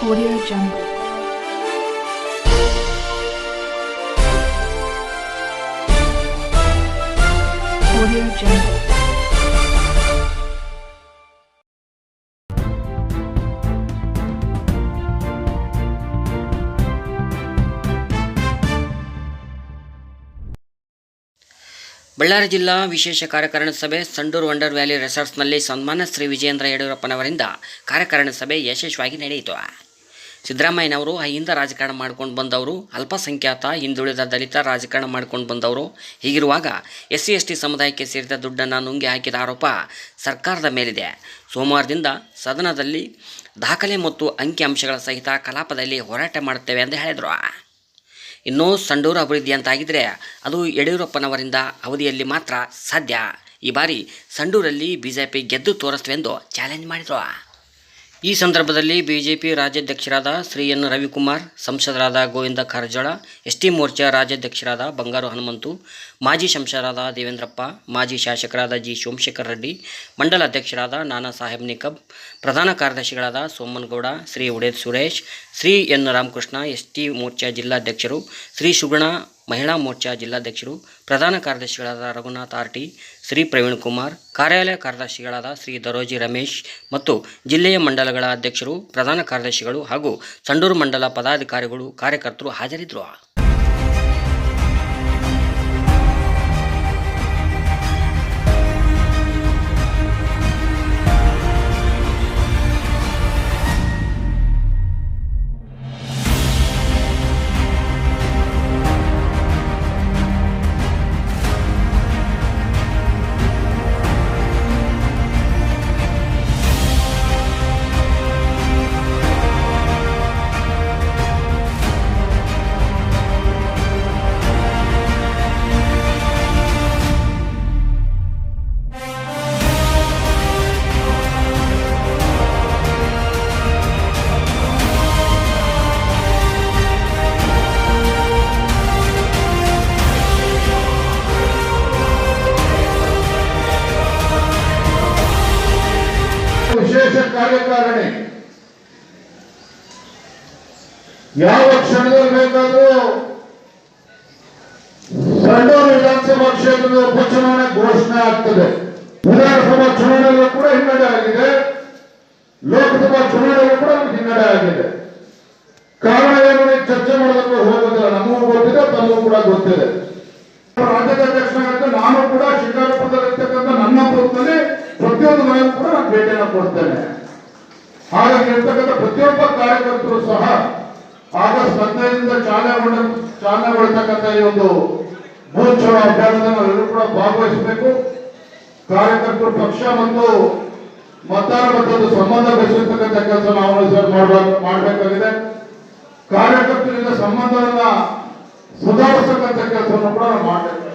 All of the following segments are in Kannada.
Audio Jungle. ಬಳ್ಳಾರಿ ಜಿಲ್ಲಾ ವಿಶೇಷ ಕಾರ್ಯಕಾರಣ ಸಭೆ ಸಂಡೂರು ವಂಡರ್ ವ್ಯಾಲಿ ರೆಸಾರ್ಟ್ಸ್ನಲ್ಲಿ ಸನ್ಮಾನ ಶ್ರೀ ವಿಜಯೇಂದ್ರ ಯಡಿಯೂರಪ್ಪನವರಿಂದ ಕಾರ್ಯಕಾರಣ ಸಭೆ ಯಶಸ್ವಿಯಾಗಿ ನಡೆಯಿತು ಸಿದ್ದರಾಮಯ್ಯನವರು ಅಹಿಂದ ರಾಜಕಾರಣ ಮಾಡ್ಕೊಂಡು ಬಂದವರು, ಅಲ್ಪಸಂಖ್ಯಾತ, ಹಿಂದುಳಿದ ದಲಿತ ರಾಜಕಾರಣ ಮಾಡ್ಕೊಂಡು ಬಂದವರು. ಹೀಗಿರುವಾಗ ಎಸ್ ಸಿ ಎಸ್ ಟಿ ಸಮುದಾಯಕ್ಕೆ ಸೇರಿದ ದುಡ್ಡನ್ನು ನುಂಗಿ ಹಾಕಿದ ಆರೋಪ ಸರ್ಕಾರದ ಮೇಲಿದೆ. ಸೋಮವಾರದಿಂದ ಸದನದಲ್ಲಿ ದಾಖಲೆ ಮತ್ತು ಅಂಕಿಅಂಶಗಳ ಸಹಿತ ಕಲಾಪದಲ್ಲಿ ಹೋರಾಟ ಮಾಡುತ್ತೇವೆ ಎಂದು ಹೇಳಿದರು. ಇನ್ನೂ ಸಂಡೂರು ಅಭಿವೃದ್ಧಿ ಅಂತಾಗಿದ್ದರೆ ಅದು ಯಡಿಯೂರಪ್ಪನವರಿಂದ ಅವಧಿಯಲ್ಲಿ ಮಾತ್ರ ಸಾಧ್ಯ. ಈ ಬಾರಿ ಸಂಡೂರಲ್ಲಿ ಬಿ ಜೆ ಪಿ ಗೆದ್ದು ತೋರಿಸ್ತೇವೆ ಎಂದು ಚಾಲೆಂಜ್ ಮಾಡಿದರು. ಈ ಸಂದರ್ಭದಲ್ಲಿ ಬಿಜೆಪಿ ರಾಜ್ಯಾಧ್ಯಕ್ಷರಾದ ಶ್ರೀ ಎನ್ ರವಿಕುಮಾರ್, ಸಂಸದರಾದ ಗೋವಿಂದ ಕಾರಜೋಳ, ಎಸ್ಟಿ ಮೋರ್ಚಾ ರಾಜ್ಯಾಧ್ಯಕ್ಷರಾದ ಬಂಗಾರು ಹನುಮಂತು, ಮಾಜಿ ಸಂಸದರಾದ ದೇವೇಂದ್ರಪ್ಪ, ಮಾಜಿ ಶಾಸಕರಾದ ಜಿ ಸೋಮಶೇಖರ್ ರೆಡ್ಡಿ, ಮಂಡಲ ಅಧ್ಯಕ್ಷರಾದ ನಾನಾ ಸಾಹೇಬ್ ನಿಕಬ್, ಪ್ರಧಾನ ಕಾರ್ಯದರ್ಶಿಗಳಾದ Somanagouda Shri Uded Suresh, Shri N Ramakrishna S T Morcha ಜಿಲ್ಲಾಧ್ಯಕ್ಷರು, Shri Suguna Mahila Morcha ಜಿಲ್ಲಾಧ್ಯಕ್ಷರು, ಪ್ರಧಾನ ಕಾರ್ಯದರ್ಶಿಗಳಾದ ರಘುನಾಥ್ ಆರ್ಟಿ ಶ್ರೀ ಪ್ರವೀಣ್ ಕುಮಾರ್, ಕಾರ್ಯಾಲಯ ಕಾರ್ಯದರ್ಶಿಗಳಾದ ಶ್ರೀ ದರೋಜಿ ರಮೇಶ್ ಮತ್ತು ಜಿಲ್ಲೆಯ ಮಂಡಲಗಳ ಅಧ್ಯಕ್ಷರು, ಪ್ರಧಾನ ಕಾರ್ಯದರ್ಶಿಗಳು ಹಾಗೂ ಸಂಡೂರು ಮಂಡಲ ಪದಾಧಿಕಾರಿಗಳು, ಕಾರ್ಯಕರ್ತರು ಹಾಜರಿದ್ದರು. ಕಾರ್ಯಕಾರಿಣಿ ಯಾವ ಕ್ಷಣದಲ್ಲಿ ಬೇಕಾದ್ರೂ ಸಂಡೂರು ವಿಧಾನಸಭಾ ಕ್ಷೇತ್ರದ ಉಪಚುನಾವಣೆ ಘೋಷಣೆ ಆಗ್ತದೆ. ವಿಧಾನಸಭಾ ಚುನಾವಣೆಯಲ್ಲೂ ಕೂಡ ಹಿನ್ನಡೆ ಆಗಿದೆ. ಲೋಕಸಭಾ ಚುನಾವಣೆಯಲ್ಲೂ ಕೂಡ ಹಿನ್ನಡೆ ಆಗಿದೆ. ಕಾರಣ ಏನು? ಚರ್ಚೆ ಮಾಡೋದಕ್ಕೆ ಹೋಗೋದಿಲ್ಲ. ನಮಗೂ ಗೊತ್ತಿದೆ, ತಮಗೂ ಕೂಡ ಗೊತ್ತಿದೆ. ರಾಜ್ಯದ ಅಧ್ಯಕ್ಷನಾಗಿದ್ದು ನಾನು ಕೂಡ ಶಿಕಾರಪುರದಲ್ಲಿರ್ತಕ್ಕಂಥ ನನ್ನ ಪ್ರತಿಯೊಂದು ಮನೆಗೂ ಕೂಡ ನಾನು ಭೇಟಿಯನ್ನು ಕೊಡ್ತೇನೆ. ಇರ್ತಕ್ಕಂಥ ಪ್ರತಿಯೊಬ್ಬ ಕಾರ್ಯಕರ್ತರು ಸಹ ಆಗಸ್ಟ್ ಹದಿನೈದರಿಂದ ಚಾಲನೆ ಚಾಲನೆಗೊಳ್ತಕ್ಕಂಥ ಈ ಒಂದು ಮಹೋತ್ಸವ ಅಭಿಯಾನದ ನಾವೆಲ್ಲರೂ ಕೂಡ ಭಾಗವಹಿಸಬೇಕು. ಕಾರ್ಯಕರ್ತರು ಪಕ್ಷ ಮತ್ತು ಮತದಾರ ಮತ್ತೊಂದು ಸಂಬಂಧ ಬೆಳೆಸಿರ್ತಕ್ಕಂಥ ಕೆಲಸ ನಾವು ಮಾಡಬೇಕಾಗಿದೆ. ಕಾರ್ಯಕರ್ತರಿಂದ ಸಂಬಂಧವನ್ನ ಸುಧಾರಿಸತಕ್ಕಂಥ ಕೆಲಸವನ್ನು ಕೂಡ ನಾವು ಮಾಡಬೇಕು.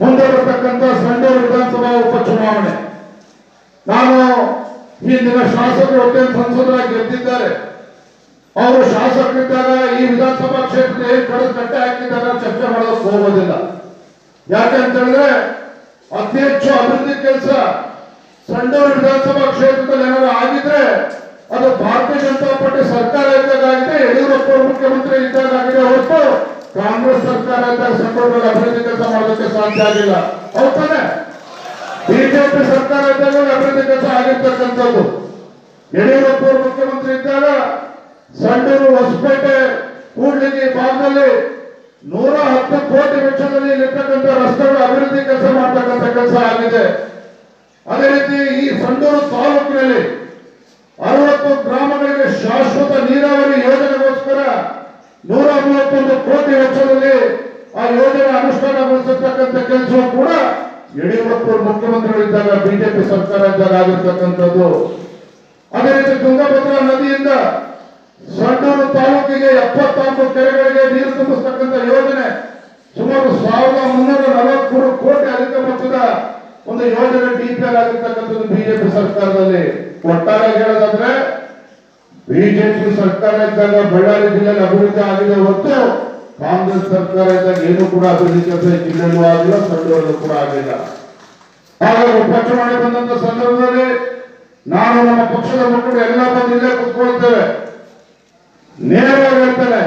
ಮುಂದೆ ಬರ್ತಕ್ಕಂಥ ಸಂಡೇ ವಿಧಾನಸಭಾ ಉಪಚುನಾವಣೆ. ನಾನು ಈ ಶಾಸಕರು ಒಟ್ಟೆ ಸಂಸದರಾಗಿ ಗೆದ್ದಿದ್ದಾರೆ. ಅವರು ಶಾಸಕರಿದ್ದಾಗ ಈ ವಿಧಾನಸಭಾ ಕ್ಷೇತ್ರದ ಏನ್ ಕಡೆ ಕಟ್ಟೆ ಹಾಕಿದ್ದಾರೆ ಚರ್ಚೆ ಮಾಡೋದಕ್ಕೆ ಹೋಗೋದಿಲ್ಲ. ಯಾಕೆ ಅಂತ ಹೇಳಿದ್ರೆ ಅತಿ ಹೆಚ್ಚು ಅಭಿವೃದ್ಧಿ ಕೆಲಸ ಸಂಡೂರು ವಿಧಾನಸಭಾ ಕ್ಷೇತ್ರದಲ್ಲಿ ಏನಾದ್ರು ಆಗಿದ್ರೆ ಅದು ಭಾರತೀಯ ಜನತಾ ಪಾರ್ಟಿ ಸರ್ಕಾರ ಇದ್ದಾಗ ಆಗಿದೆ ಯಡಿಯೂರಪ್ಪ ಮುಖ್ಯಮಂತ್ರಿ ಇದ್ದಾಗ ಆಗಿದೆ ಹೊರತು ಕಾಂಗ್ರೆಸ್ ಸರ್ಕಾರ ಇದ್ದಾಗ ಸಂಡೂರಲ್ಲಿ ಅಭಿವೃದ್ಧಿ ಕೆಲಸ ಮಾಡೋದಕ್ಕೆ ಸಾಧ್ಯ ಆಗಿಲ್ಲ. ಹೌದಾನೆ ಬಿಜೆಪಿ ಸರ್ಕಾರ ಇದ್ದಾಗ ಅಭಿವೃದ್ಧಿ ಕೆಲಸ ಆಗಿರ್ತಕ್ಕಂಥದ್ದು. ಯಡಿಯೂರಪ್ಪ ಮುಖ್ಯಮಂತ್ರಿ ಇದ್ದಾಗ ಸಂಡೂರು ಹೊಸಪೇಟೆ, ಕೂಡ್ಲಿಗಿ ಭಾಗದಲ್ಲಿ ನೂರ ಹತ್ತು ಕೋಟಿ ವೆಚ್ಚದಲ್ಲಿ ಇಲ್ಲಿರ್ತಕ್ಕಂಥ ರಸ್ತೆಗಳ ಅಭಿವೃದ್ಧಿ ಕೆಲಸ ಮಾಡ್ತಕ್ಕಂಥ ಕೆಲಸ ಆಗಿದೆ. ಅದೇ ರೀತಿ ಈ ಸಂಡೂರು ತಾಲೂಕಿನಲ್ಲಿ ಅರವತ್ತು ಗ್ರಾಮಗಳಿಗೆ ಶಾಶ್ವತ ನೀರಾವರಿ ಯೋಜನೆಗೋಸ್ಕರ ನೂರ ಮೂವತ್ತೊಂದು ಕೋಟಿ ವೆಚ್ಚದಲ್ಲಿ ಆ ಯೋಜನೆ ಅನುಷ್ಠಾನಗೊಳಿಸತಕ್ಕಂಥ ಕೆಲಸವೂ ಕೂಡ ಯಡಿಯೂರಪ್ಪ ಮುಖ್ಯಮಂತ್ರಿಗಳು ಮುಖ್ಯಮಂತ್ರಿಗಳಿದ್ದಾಗ ಬಿಜೆಪಿ ಸರ್ಕಾರ ಇದ್ದಾಗ ಆಗಿರ್ತಕ್ಕಂಥದ್ದು. ಅದೇ ರೀತಿ ತುಂಗಭದ್ರಾ ನದಿಯಿಂದ ಸಂಡೂರು ತಾಲೂಕಿಗೆ ಎಪ್ಪತ್ನಾಲ್ಕು ಕೆರೆಗಳಿಗೆ ನೀರು ತುಂಬಿಸ್ತಕ್ಕಂಥ ಯೋಜನೆ ಸುಮಾರು ಸಾವಿರದ ಮುನ್ನೂರ ನಲವತ್ಮೂರು ಕೋಟಿ ಅಧಿಕ ಮೊತ್ತದ ಒಂದು ಯೋಜನೆ ಡಿಪಿಆರ್ ಆಗಿರ್ತಕ್ಕಂಥದ್ದು ಬಿಜೆಪಿ ಸರ್ಕಾರದಲ್ಲಿ. ಒಟ್ಟಾರೆ ಹೇಳೋದಾದ್ರೆ, ಬಿಜೆಪಿ ಸರ್ಕಾರ ಇದ್ದಾಗ ಬಳ್ಳಾರಿ ಜಿಲ್ಲೆಯಲ್ಲಿ ಅಭಿವೃದ್ಧಿ ಆಗಿದೆ ಹೊರತು ಕಾಂಗ್ರೆಸ್ ಸರ್ಕಾರ ಇದ್ದಾಗ ಏನು ಕೂಡ ಅಭಿವೃದ್ಧಿ ಕೆಲಸ ಜಿಲ್ಲೆಯಲ್ಲೂ ಆಗಿಲ್ಲ ಸಂಡೂರಲ್ಲೂ ಕೂಡ ಆಗಿಲ್ಲ. ಹಾಗಾಗಿ ಉಪಚುನಾವಣೆ ಬಂದಂತ ಸಂದರ್ಭದಲ್ಲಿ ನಾನು ನಮ್ಮ ಪಕ್ಷದ ಮುಖಂಡರು ಎಲ್ಲ ಬಂದು ಇಲ್ಲೇ ಕುತ್ಕೊಳ್ತೇವೆ. ನೇರವಾಗಿ ಹೇಳ್ತೇನೆ,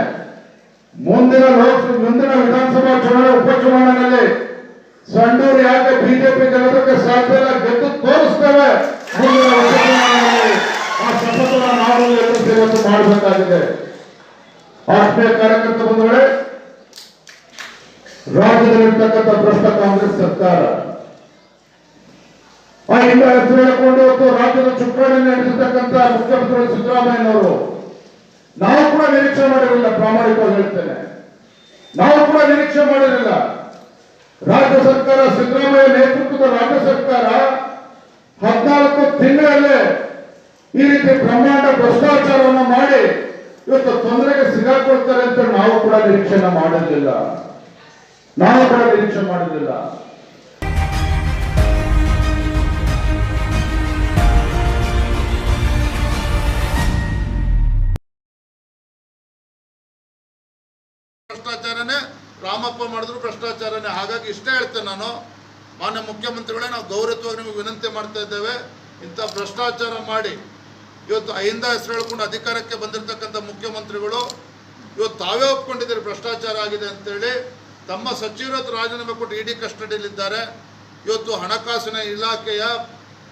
ಮುಂದಿನ ಲೋಕಸಭೆ ಮುಂದಿನ ವಿಧಾನಸಭಾ ಚುನಾವಣೆ, ಉಪಚುನಾವಣೆಯಲ್ಲಿ ಸಂಡೂರು ಯಾಕೆ ಬಿಜೆಪಿ ಗೆಲ್ಲೋದಕ್ಕೆ ಸಾಧ್ಯ ಇಲ್ಲ ಗೆದ್ದು ತೋರಿಸ್ತೇವೆ. ಮುಂದಿನ ಉಪಚುನಾವಣೆಯಲ್ಲಿ ಆ ಶಪಥವನ್ನು ನಾವು ಎಲ್ಲರೂ ಇವತ್ತು ಮಾಡಬೇಕಾಗಿದೆ. ಆತ್ಮೀಯ ಕಾರ್ಯಕರ್ತ ಬಂಧುಗಳೇ ರಾಜ್ಯದಲ್ಲಿರ್ತಕ್ಕಂಥ ಭ್ರಷ್ಟ ಕಾಂಗ್ರೆಸ್ ಸರ್ಕಾರ. ಆ ಹಿಂದೆ ಹೇಳಿಕೊಂಡು ಇವತ್ತು ರಾಜ್ಯದ ಚುಕ್ಕಾಣಿ ಮುಖ್ಯಮಂತ್ರಿಗಳು ಮುಖ್ಯಮಂತ್ರಿ ಸಿದ್ದರಾಮಯ್ಯನವರು. ನಾವು ಕೂಡ ನಿರೀಕ್ಷೆ ಮಾಡಿರಲಿಲ್ಲ, ಪ್ರಾಮಾಣಿಕವಾಗಿ ಹೇಳ್ತೇನೆ. ನಾವು ಕೂಡ ನಿರೀಕ್ಷೆ ಮಾಡಿರಲಿಲ್ಲ. ರಾಜ್ಯ ಸರ್ಕಾರ, ಸಿದ್ದರಾಮಯ್ಯ ನೇತೃತ್ವದ ರಾಜ್ಯ ಸರ್ಕಾರ ಹದಿನಾಲ್ಕು ತಿಂಗಳಲ್ಲೇ ಈ ರೀತಿ ಬ್ರಹ್ಮಾಂಡ ಭ್ರಷ್ಟಾಚಾರವನ್ನು ಮಾಡಿ ಇವತ್ತು ತೊಂದರೆಗೆ ಸಿಗಾಕೊಳ್ತಾರೆ ಅಂತ ನಾವು ಕೂಡ ನಿರೀಕ್ಷೆನ ಮಾಡಿರಲಿಲ್ಲ. ನಾವು ಕೂಡ ನಿರೀಕ್ಷೆ ಮಾಡಿರಲಿಲ್ಲ ಭ್ರಷ್ಟಾಚಾರನೇ, ರಾಮಪ್ಪ ಮಾಡಿದ್ರು ಭ್ರಷ್ಟಾಚಾರನೇ. ಹಾಗಾಗಿ ಇಷ್ಟೇ ಹೇಳ್ತೇನೆ ನಾನು. ಮಾನ್ಯ ಮುಖ್ಯಮಂತ್ರಿಗಳೇ, ನಾವು ಗೌರವವಾಗಿ ನಿಮಗೆ ವಿನಂತಿ ಮಾಡ್ತಾ ಇದ್ದೇವೆ. ಇಂಥ ಭ್ರಷ್ಟಾಚಾರ ಮಾಡಿ. ಇವತ್ತು ಅಹಿಂದ ಹೆಸರು ಹೇಳ್ಕೊಂಡು ಅಧಿಕಾರಕ್ಕೆ ಬಂದಿರತಕ್ಕಂಥ ಮುಖ್ಯಮಂತ್ರಿಗಳು, ಇವತ್ತು ತಾವೇ ಒಪ್ಕೊಂಡಿದ್ದಾರೆ ಭ್ರಷ್ಟಾಚಾರ ಆಗಿದೆ ಅಂತೇಳಿ. ತಮ್ಮ ಸಚಿವರು ಹತ್ರ ರಾಜೀನಾಮೆ ಕೊಟ್ಟು ಇಡಿ ಕಸ್ಟಡಿಯಲ್ಲಿದ್ದಾರೆ ಇವತ್ತು ಹಣಕಾಸಿನ ಇಲಾಖೆಯ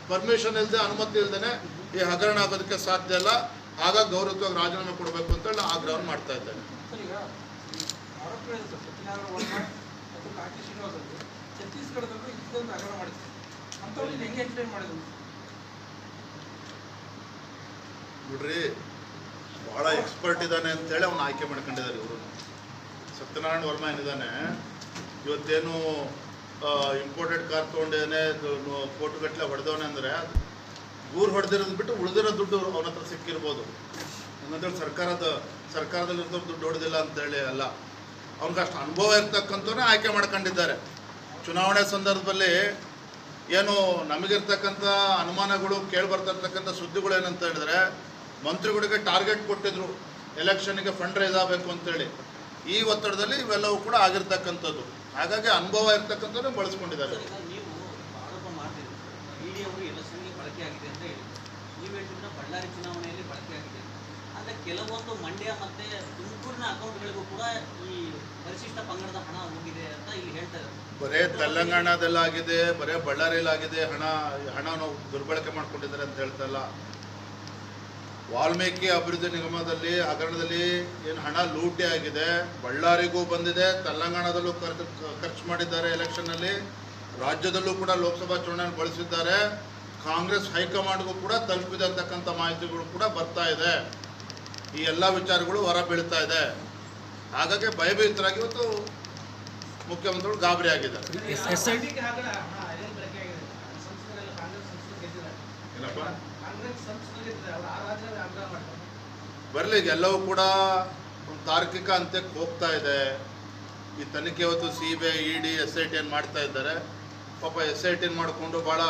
ಪರ್ಮಿಷನ್ ಇಲ್ಲದೆ ಅನುಮತಿ ಇಲ್ಲದೆ ಈ ಹಗರಣ ಆಗೋದಕ್ಕೆ ಸಾಧ್ಯ ಇಲ್ಲ. ಆಗ ಗೌರವವಾಗಿ ರಾಜೀನಾಮೆ ಕೊಡಬೇಕು ಅಂತೇಳಿ ಆಗ್ರಹವನ್ನು ಮಾಡ್ತಾ ಇದ್ದೇನೆ. ನೋಡ್ರಿ ಬಹಳ ಎಕ್ಸ್ಪರ್ಟ್ ಇದ್ದಾನೆ ಅಂತೇಳಿ ಅವ್ನು ಆಯ್ಕೆ ಮಾಡ್ಕೊಂಡಿದ್ದಾರೆ ಇವರು. ಸತ್ಯನಾರಾಯಣ ವರ್ಮ ಏನಿದ್ದಾನೆ, ಇವತ್ತೇನು ಇಂಪೋರ್ಟೆಡ್ ಕಾರ್ ತೊಗೊಂಡೇನೆ ಕೋಟುಗಟ್ಟಲೆ ಹೊಡೆದವನೆ ಅಂದರೆ ಊರು ಹೊಡೆದಿರೋದು ಬಿಟ್ಟು ಉಳಿದಿರೋ ದುಡ್ಡು ಅವನ ಹತ್ರ ಸಿಕ್ಕಿರ್ಬೋದು. ಹಂಗಂತೇಳಿ ಸರ್ಕಾರದ ಸರ್ಕಾರದಲ್ಲಿ ದುಡ್ಡು ಹೊಡೆದಿಲ್ಲ ಅಂತೇಳಿ ಅಲ್ಲ. ಅವ್ನಿಗೆ ಅಷ್ಟು ಅನುಭವ ಇರ್ತಕ್ಕಂಥವನ್ನೇ ಆಯ್ಕೆ ಮಾಡ್ಕೊಂಡಿದ್ದಾರೆ. ಚುನಾವಣೆ ಸಂದರ್ಭದಲ್ಲಿ ಏನು ನಮಗಿರ್ತಕ್ಕಂಥ ಅನುಮಾನಗಳು ಕೇಳಿ ಬರ್ತಿರ್ತಕ್ಕಂಥ ಸುದ್ದಿಗಳು ಏನಂತ ಹೇಳಿದ್ರೆ, ಮಂತ್ರಿಗಳಿಗೆ ಟಾರ್ಗೆಟ್ ಕೊಟ್ಟಿದ್ರು ಎಲೆಕ್ಷನ್ಗೆ ಫಂಡ್ ರೈಸ್ ಆಗಬೇಕು ಅಂತೇಳಿ ಈ ಒತ್ತಡದಲ್ಲಿ ಇವೆಲ್ಲವೂ ಕೂಡ ಆಗಿರ್ತಕ್ಕಂಥದ್ದು. ಹಾಗಾಗಿ ಅನುಭವ ಇರ್ತಕ್ಕಂಥದ್ದು ಬಳಸ್ಕೊಂಡಿದ್ದಾರೆ. ಬಳ್ಳಾರಿ ಚುನಾವಣೆಯಲ್ಲಿ ಬಳಕೆ ಆಗಿದೆ. ಆದರೆ ಕೆಲವೊಂದು ಮಂಡ್ಯ ಮತ್ತೆ ತುಮಕೂರಿನ ಅಕೌಂಟ್ಗಳಿಗೂ ಕೂಡ ಈ ಪರಿಶಿಷ್ಟ ಪಂಗಡದ ಹಣ ಹೋಗಿದೆ ಅಂತ ಇಲ್ಲಿ ಹೇಳ್ತಾರೆ ಇದ್ದಾರೆ. ಬರೇ ತೆಲಂಗಾಣದಲ್ಲಾಗಿದೆ ಬರೇ ಬಳ್ಳಾರಿಯಲ್ಲಾಗಿದೆ ಹಣ ಹಣನ ದುರ್ಬಳಕೆ ಮಾಡ್ಕೊಂಡಿದ್ದಾರೆ ಅಂತ ಹೇಳ್ತಾ ಇಲ್ಲ. ವಾಲ್ಮೀಕಿ ಅಭಿವೃದ್ಧಿ ನಿಗಮದಲ್ಲಿ ಹಗರಣದಲ್ಲಿ ಏನು ಹಣ ಲೂಟಿ ಆಗಿದೆ ಬಳ್ಳಾರಿಗೂ ಬಂದಿದೆ ತೆಲಂಗಾಣದಲ್ಲೂ ಖರ್ಚು ಮಾಡಿದ್ದಾರೆ ಎಲೆಕ್ಷನ್ನಲ್ಲಿ ರಾಜ್ಯದಲ್ಲೂ ಕೂಡ ಲೋಕಸಭಾ ಚುನಾವಣೆ ಬಳಸಿದ್ದಾರೆ ಕಾಂಗ್ರೆಸ್ ಹೈಕಮಾಂಡ್ಗೂ ಕೂಡ ತಲುಪಿದೆ ಅಂತಕ್ಕಂಥ ಮಾಹಿತಿಗಳು ಕೂಡ ಬರ್ತಾ ಇದೆ ಈ ಎಲ್ಲ ವಿಚಾರಗಳು ಹೊರ ಬೀಳ್ತಾ ಇದೆ ಹಾಗಾಗಿ ಭಯಭೀತರಾಗಿ ಇವತ್ತು ಮುಖ್ಯಮಂತ್ರಿಗಳು ಗಾಬರಿ ಆಗಿದ್ದಾರೆ ಸಂಸದಿಗೆ ಹಗರಣ ಹಣ ಎಲ್ಲಿ ಬಳಕೆ ಆಗಿದೆ ಸಂಸದರೆಲ್ಲ ಕಾಂಗ್ರೆಸ್ ಸಂಸದರು ಗೆದ್ದಿದ್ದಾರೆ ಏನಪ್ಪ ಕಾಂಗ್ರೆಸ್ ಸಂಸದರು ಗೆದ್ದಿದ್ದಾರೆ ಅವರು ಆ ರಾಜ್ಯದಲ್ಲಿ ಆಗ್ರಹ ಮಾಡ್ತಾರೆ. ಬರಲಿ ಎಲ್ಲವೂ ಕೂಡ ಒಂದು ತಾರ್ಕಿಕ ಅಂತ್ಯಕ್ಕೆ ಹೋಗ್ತಾ ಇದೆ. ಈ ತನಿಖೆ ಇವತ್ತು C B I E D S I T ಏನು ಮಾಡ್ತಾ ಇದ್ದಾರೆ. ಪಾಪ ಎಸ್ ಐ ಟಿನ್ ಮಾಡಿಕೊಂಡು ಭಾಳ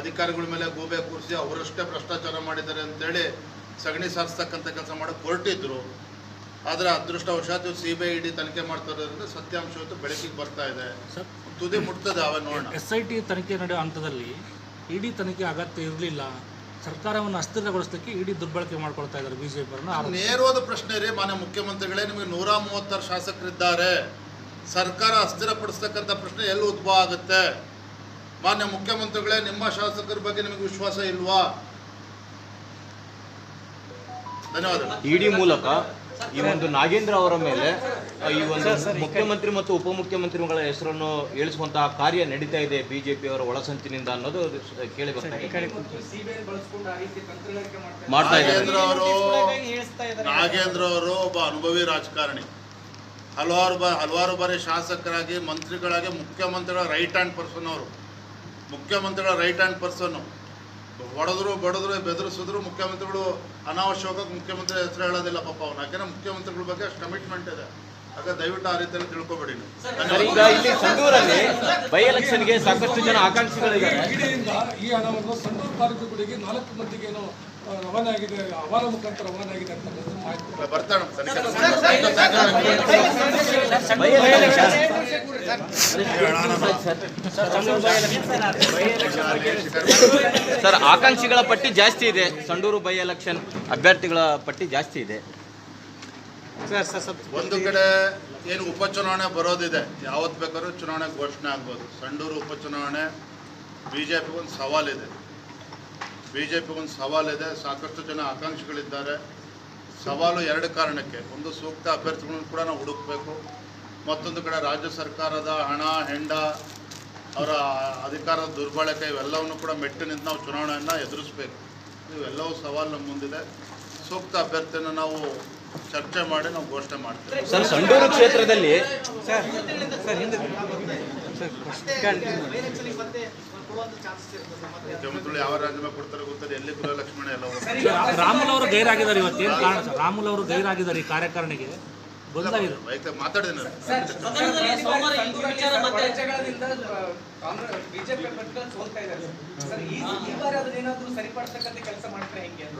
ಅಧಿಕಾರಿಗಳ ಮೇಲೆ ಗೂಬೆ ಕೂರಿಸಿ ಅವರಷ್ಟೇ ಭ್ರಷ್ಟಾಚಾರ ಮಾಡಿದ್ದಾರೆ ಅಂತೇಳಿ ಸಗಣಿ ಸಾರಿಸ್ತಕ್ಕಂಥ ಕೆಲಸ ಮಾಡೋಕ್ಕೆ ಹೊರಟಿದ್ರು. ಆದರೆ ಅದೃಷ್ಟವಶಾತ್ C B I E D ತನಿಖೆ ಮಾಡ್ತಾ ಇರೋದ್ರಿಂದ ಸತ್ಯಾಂಶ ಇವತ್ತು ಬೆಳಕಿಗೆ ಬರ್ತಾ ಇದೆ. ತುದಿ ಮುಟ್ತದೆ ಅವ ನೋಡೋಣ. ಎಸ್ ಐ ಟಿ ತನಿಖೆ ನಡೆಯೋ ಹಂತದಲ್ಲಿ ಇಡಿ ತನಿಖೆ ಅಗತ್ಯ ಇರಲಿಲ್ಲ. ಸರ್ಕಾರವನ್ನು ಅಸ್ಥಿರಗೊಳಿಸಲಿಕ್ಕೆ ಇಡಿ ದುರ್ಬಳಕೆ ಮಾಡ್ಕೊಳ್ತಾ ಇದ್ದಾರೆ ಬಿಜೆಪಿ ನೇರವಾದ ಪ್ರಶ್ನೆ ರೀ ಮಾನ್ಯ ಮುಖ್ಯಮಂತ್ರಿಗಳೇ ನಿಮಗೆ ನೂರ ಮೂವತ್ತಾರು ಶಾಸಕರಿದ್ದಾರೆ. ಸರ್ಕಾರ ಅಸ್ಥಿರಪಡಿಸ್ತಕ್ಕಂಥ ಪ್ರಶ್ನೆ ಎಲ್ಲಿ ಉದ್ಭವ ಆಗುತ್ತೆ? ಮಾನ್ಯ ಮುಖ್ಯಮಂತ್ರಿಗಳೇ ನಿಮ್ಮ ಶಾಸಕರ ಬಗ್ಗೆ ನಿಮಗೆ ವಿಶ್ವಾಸ ಇಲ್ವಾ? ಧನ್ಯವಾದಗಳು. ಇಡಿ ಮೂಲಕ ಈ ಒಂದು ನಾಗೇಂದ್ರ ಅವರ ಮೇಲೆ ಈ ಒಂದು ಮುಖ್ಯಮಂತ್ರಿ ಮತ್ತು ಉಪಮುಖ್ಯಮಂತ್ರಿಗಳ ಹೆಸರನ್ನು ಇಳಿಸುವಂತಹ ಕಾರ್ಯ ನಡೀತಾ ಇದೆ ಬಿಜೆಪಿ ಅವರ ಒಳಸಂಚಿನಿಂದ ಅನ್ನೋದು ಕೇಳಿ ಬರ್ತಾ ಇದೆ. ಮಾಡ್ತಾ ನಾಗೇಂದ್ರ ಅವರು ನಾಗೇಂದ್ರ ಅವರು ಒಬ್ಬ ಅನುಭವಿ ರಾಜಕಾರಣಿ. ಹಲವಾರು ಬಾ ಹಲವಾರು ಬಾರಿ ಶಾಸಕರಾಗಿ ಮಂತ್ರಿಗಳಾಗಿ ಮುಖ್ಯಮಂತ್ರಿಗಳ ರೈಟ್ ಹ್ಯಾಂಡ್ ಪರ್ಸನ್ ಅವರು. ಮುಖ್ಯಮಂತ್ರಿಗಳ ರೈಟ್ ಹ್ಯಾಂಡ್ ಪರ್ಸನ್ನು ಹೊಡೆದ್ರು ಬಡಿದ್ರು ಬೆದರಿಸಿದ್ರು ಮುಖ್ಯಮಂತ್ರಿಗಳು ಅನಾವಶ್ಯಕವಾಗಿ ಮುಖ್ಯಮಂತ್ರಿ ಹೆಸರು ಹೇಳೋದಿಲ್ಲ ಪಾಪ ಅವನು ಯಾಕೆಂದ್ರೆ ಮುಖ್ಯಮಂತ್ರಿಗಳ ಬಗ್ಗೆ ಅಷ್ಟು ಕಮಿಟ್ಮೆಂಟ್ ಇದೆ ಆಗ ದಯವಿಟ್ಟು ಆ ರೀತಿಯಲ್ಲಿ ತಿಳ್ಕೊಬೇಡಿ ಈಗ ಇಲ್ಲಿ ಸಂಡೂರಲ್ಲಿ ಬೈ ಎಲೆಕ್ಷನ್ಗೆ ಸಾಕಷ್ಟು ಜನ ಆಕಾಂಕ್ಷಿಗಳಿದ್ದಾರೆ ಈ ಹಣವನ್ನು ಸಂಡೂರು ತಾಲೂಕುಗಳಿಗೆ ನಾಲ್ಕು ಮಂದಿಗೆ ಏನೋ ರವಾನೆ ಆಗಿದೆ ಅವಾರ ಮುಖಾಂತರ ರವಾನೆ ಆಗಿದೆ ಅಂತ ಬರ್ತಾನೆ ಸರ್ ಆಕಾಂಕ್ಷಿಗಳ ಪಟ್ಟಿ ಜಾಸ್ತಿ ಇದೆ. ಸಂಡೂರು ಬೈ ಎಲೆಕ್ಷನ್ ಅಭ್ಯರ್ಥಿಗಳ ಪಟ್ಟಿ ಜಾಸ್ತಿ ಇದೆ. ಒಂದು ಕಡೆ ಏನು ಉಪಚುನಾವಣೆ ಬರೋದಿದೆ. ಯಾವತ್ತು ಬೇಕಾದ್ರು ಚುನಾವಣೆ ಘೋಷಣೆ ಆಗ್ಬೋದು. ಸಂಡೂರು ಉಪಚುನಾವಣೆ ಬಿ ಜೆ ಪಿಗೊಂದು ಸವಾಲಿದೆ. ಬಿ ಜೆ ಪಿಗೊಂದು ಸವಾಲಿದೆ. ಸಾಕಷ್ಟು ಜನ ಆಕಾಂಕ್ಷಿಗಳಿದ್ದಾರೆ. ಸವಾಲು ಎರಡು ಕಾರಣಕ್ಕೆ. ಒಂದು ಸೂಕ್ತ ಅಭ್ಯರ್ಥಿಗಳನ್ನು ಕೂಡ ನಾವು ಹುಡುಕಬೇಕು. ಮತ್ತೊಂದು ಕಡೆ ರಾಜ್ಯ ಸರ್ಕಾರದ ಹಣ ಹೆಂಡ ಅವರ ಅಧಿಕಾರದ ದುರ್ಬಳಕೆ ಇವೆಲ್ಲವನ್ನು ಕೂಡ ಮೆಟ್ಟಿನಿಂದ ನಾವು ಚುನಾವಣೆಯನ್ನು ಎದುರಿಸಬೇಕು. ಇವೆಲ್ಲವೂ ಸವಾಲು ನಮ್ಮ ಮುಂದಿದೆ. ಸೂಕ್ತ ಅಭ್ಯರ್ಥಿಯನ್ನು ನಾವು ಚರ್ಚೆ ಮಾಡಿ ನಾವು ಘೋಷಣೆ ಮಾಡ್ತೀವಿ. ಸರ್ ಸಂಡೂರು ಕ್ಷೇತ್ರದಲ್ಲಿ ಮುಖ್ಯಮಂತ್ರಿಗಳು ಯಾವ ರಾಜ್ಯ ಕೊಡ್ತಾರೆ ಗೊತ್ತಾರೆ ಎಲ್ಲಿ ಗೃಹಲಕ್ಷ್ಮಣ ಎಲ್ಲ. ರಾಮುಲ್ ಅವರು ಗೈರಾಗಿದ್ದಾರೆ ಇವತ್ತೇನು ಕಾರಣ ಸರ್? ರಾಮುಲ್ ಅವರು ಗೈರಾಗಿದ್ದಾರೆ ಈ ಕಾರ್ಯಕಾರಣಿಗೆ.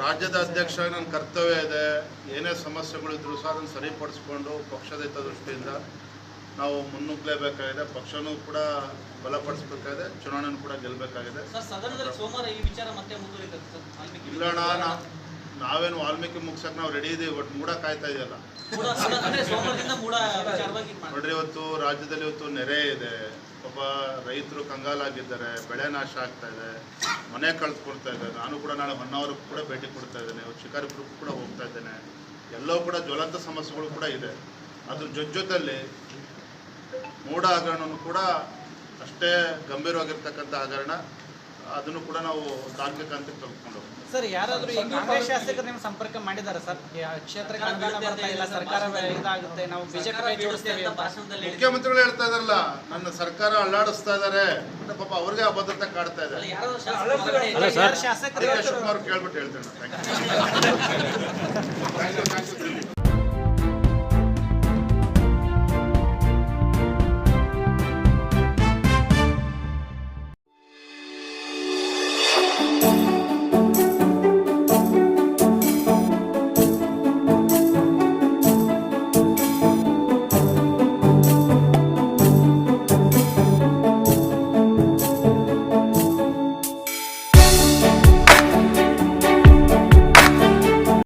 ರಾಜ್ಯದ ಅಧ್ಯಕ್ಷ ನನ್ನ ಕರ್ತವ್ಯ ಇದೆ ಏನೇ ಸಮಸ್ಯೆಗಳಿದ್ರು ಸಹ ಅದನ್ನು ಸರಿಪಡಿಸ್ಕೊಂಡು ಪಕ್ಷದ ಹಿತದೃಷ್ಟಿಯಿಂದ ನಾವು ಮುನ್ನುಗ್ಗಲೇಬೇಕಾಗಿದೆ ಪಕ್ಷನೂ ಕೂಡ ಬಲಪಡಿಸ್ಬೇಕಾಗಿದೆ ಚುನಾವಣೆನೂ ಕೂಡ ಗೆಲ್ಲಬೇಕಾಗಿದೆ ಸರ್ ನಾವೇನು ವಾಲ್ಮೀಕಿ ಮುಗ್ಸಕ್ಕೆ ನಾವು ರೆಡಿ ಇದೀವಿ ಬಟ್ ಮೂಡ ಕಾಯ್ತಾ ಇದೆಯಲ್ಲ? ನೋಡ್ರಿ ಇವತ್ತು ರಾಜ್ಯದಲ್ಲಿ ಇವತ್ತು ನೆರೆ ಇದೆ. ಒಬ್ಬ ರೈತರು ಕಂಗಾಲಾಗಿದ್ದಾರೆ ಬೆಳೆ ನಾಶ ಆಗ್ತಾ ಇದೆ ಮನೆ ಕಳ್ಸ್ಕೊಳ್ತಾ ಇದ್ದಾರೆ ನಾನು ಕೂಡ ನಾಳೆ ಹೊನ್ನಾವರಕ್ಕೂ ಕೂಡ ಭೇಟಿ ಕೊಡ್ತಾ ಇದ್ದೇನೆ. ಶಿಕಾರಿಪುರಕ್ಕೂ ಕೂಡ ಹೋಗ್ತಾ ಇದ್ದೇನೆ. ಎಲ್ಲವೂ ಕೂಡ ಜ್ವಲಂತ ಸಮಸ್ಯೆಗಳು ಕೂಡ ಇದೆ. ಅದ್ರ ಜೊತೆ ಜೊತೆಯಲ್ಲಿ ಮೂಢ ಹಗರಣನು ಕೂಡ ಅಷ್ಟೇ ಗಂಭೀರವಾಗಿರ್ತಕ್ಕಂಥ ಹಗರಣ. ಅದನ್ನು ಕೂಡ ನಾವು ತಾಂತ್ರಿಕ ಹಂತಕ್ಕೆ ತೆಗೆದುಕೊಂಡು ಸರ್ ಯಾರಾದ್ರೂ ಈ ಕಾಂಗ್ರೆಸ್ ಶಾಸಕರು ನಿಮ್ಮ ಸಂಪರ್ಕ ಮಾಡಿದ್ದಾರೆ ಸರ್? ಕ್ಷೇತ್ರಕ್ಕೆ ಅನುದಾನ ಬರ್ತಾ ಇಲ್ಲ ಸರ್ಕಾರ ಇದಾಗುತ್ತೆ ನಾವು ಬಿಜೆಪಿ ಜೋಡಿಸ್ತೇವೆ ಅಂತ. ಮುಖ್ಯಮಂತ್ರಿಗಳು ಹೇಳ್ತಾ ಇದಾರಲ್ಲ ನನ್ನ ಸರ್ಕಾರ ಅಲ್ಲಾಡಿಸ್ತಾ ಇದಾರೆ ಅಂತ ಪಾಪ ಅವ್ರಿಗೆ ಅಭದ್ರತೆ ಕಾಡ್ತಾ ಇದೆ. ಯಾರು ಶಾಸಕರು ಅದಕ್ಕೆ ಶಿವಕುಮಾರ್ ಕೇಳ್ಬಿಟ್ಟು ಹೇಳ್ತೇನೆ ಥ್ಯಾಂಕ್ ಯು